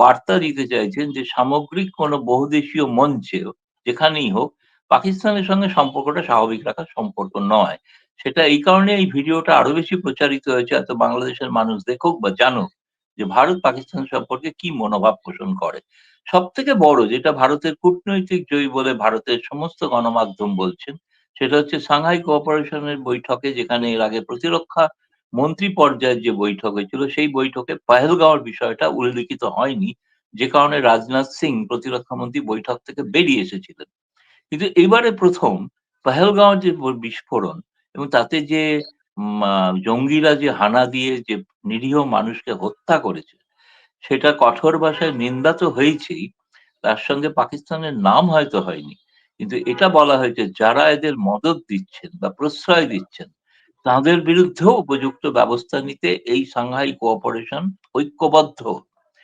বার্তা দিতে চাইছেন যে সামগ্রিক কোনো বহুদেশীয় মঞ্চে, যেখানেই হোক, পাকিস্তানের সঙ্গে সম্পর্কটা স্বাভাবিক রাখার সম্পর্ক নয়। সেটা এই কারণে এই ভিডিওটা আরও বেশি প্রচারিত হয়েছে এত বাংলাদেশের মানুষ দেখুক বা জানুক, যে ভারত পাকিস্তান সম্পর্কে কি মনোভাব পোষণ করে। সব থেকে বড় যেটা ভারতের কূটনৈতিক জয়ী বলে ভারতের সমস্ত গণমাধ্যম বলছেন, সেটা হচ্ছে সাংহাই কোঅপারেশনের বৈঠকে, যেখানে এর আগে প্রতিরক্ষা মন্ত্রী পর্যায়ের যে বৈঠক হয়েছিল, সেই বৈঠকে পাহেলগাঁওর বিষয়টা উল্লেখিত হয়নি। যে কারণে রাজনাথ সিং প্রতিরক্ষা মন্ত্রী বৈঠক থেকে বেরিয়ে এসেছিলেন। কিন্তু এবারে প্রথম পাহেলগাঁওর যে বিস্ফোরণ এবং তাতে যে জঙ্গিরা যে হানা দিয়ে যে নিরীহ মানুষকে হত্যা করেছে, সেটা কঠোর ভাষায় নিন্দা তো হয়েছেই, তার সঙ্গে পাকিস্তানের নাম হয়তো হয়নি। কিন্তু এটা বলা হয়েছে যারা এদের মদত দিচ্ছেন বা প্রশ্রয় দিচ্ছেন তাদের বিরুদ্ধেও উপযুক্ত ব্যবস্থা নিতে এই সাংহাই কোঅপারেশন ঐক্যবদ্ধ।